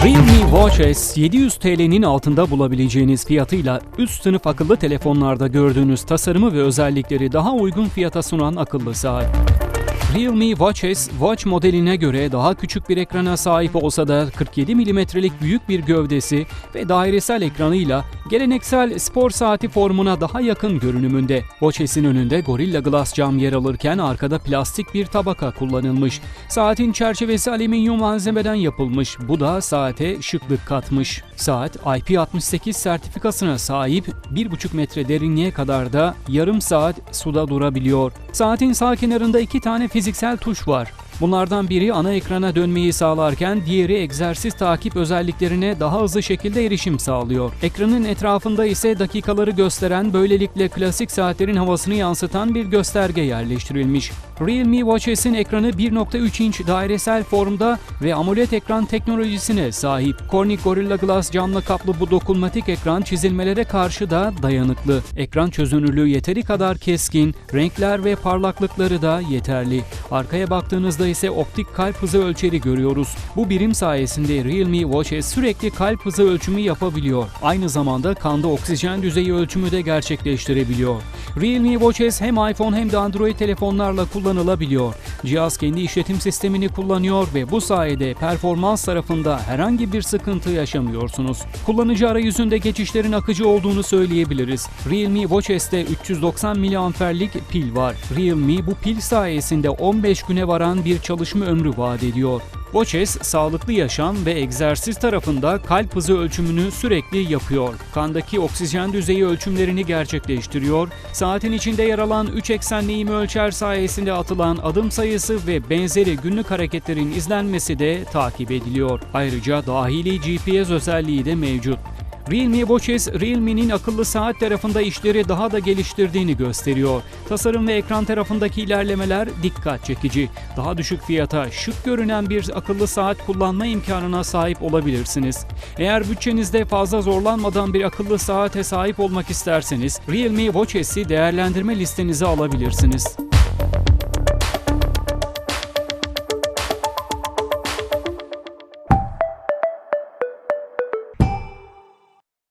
Watch S 700 TL'nin altında bulabileceğiniz fiyatıyla üst sınıf akıllı telefonlarda gördüğünüz tasarımı ve özellikleri daha uygun fiyata sunan akıllı saat. Realme Watch S, Watch modeline göre daha küçük bir ekrana sahip olsa da 47 milimetrelik büyük bir gövdesi ve dairesel ekranıyla geleneksel spor saati formuna daha yakın görünümünde. Watch S'in önünde Gorilla Glass cam yer alırken arkada plastik bir tabaka kullanılmış. Saatin çerçevesi alüminyum malzemeden yapılmış. Bu da saate şıklık katmış. Saat IP68 sertifikasına sahip 1,5 metre derinliğe kadar da yarım saat suda durabiliyor. Saatin sağ kenarında iki tane fiziksel tuş var. Bunlardan biri ana ekrana dönmeyi sağlarken diğeri egzersiz takip özelliklerine daha hızlı şekilde erişim sağlıyor. Ekranın etrafında ise dakikaları gösteren böylelikle klasik saatlerin havasını yansıtan bir gösterge yerleştirilmiş. Realme Watch S'in ekranı 1.3 inç dairesel formda ve AMOLED ekran teknolojisine sahip. Corning Gorilla Glass camla kaplı bu dokunmatik ekran çizilmelere karşı da dayanıklı. Ekran çözünürlüğü yeteri kadar keskin, renkler ve parlaklıkları da yeterli. Arkaya baktığınızda ise optik kalp hızı ölçeri görüyoruz. Bu birim sayesinde Realme Watch S sürekli kalp hızı ölçümü yapabiliyor. Aynı zamanda kanda oksijen düzeyi ölçümü de gerçekleştirebiliyor. Realme Watch S hem iPhone hem de Android telefonlarla kullanılabiliyor. Cihaz kendi işletim sistemini kullanıyor ve bu sayede performans tarafında herhangi bir sıkıntı yaşamıyorsunuz. Kullanıcı arayüzünde geçişlerin akıcı olduğunu söyleyebiliriz. Realme Watch S'te 390 mAh'lik pil var. Realme bu pil sayesinde 15 güne varan bir çalışma ömrü vaat ediyor. Watch S, sağlıklı yaşam ve egzersiz tarafında kalp hızı ölçümünü sürekli yapıyor. Kandaki oksijen düzeyi ölçümlerini gerçekleştiriyor. Saatin içinde yer alan 3 eksenli ölçer sayesinde atılan adım sayısı ve benzeri günlük hareketlerin izlenmesi de takip ediliyor. Ayrıca dahili GPS özelliği de mevcut. Realme Watch S, Realme'nin akıllı saat tarafında işleri daha da geliştirdiğini gösteriyor. Tasarım ve ekran tarafındaki ilerlemeler dikkat çekici. Daha düşük fiyata şık görünen bir akıllı saat kullanma imkanına sahip olabilirsiniz. Eğer bütçenizde fazla zorlanmadan bir akıllı saate sahip olmak isterseniz Realme Watch S'i değerlendirme listenize alabilirsiniz.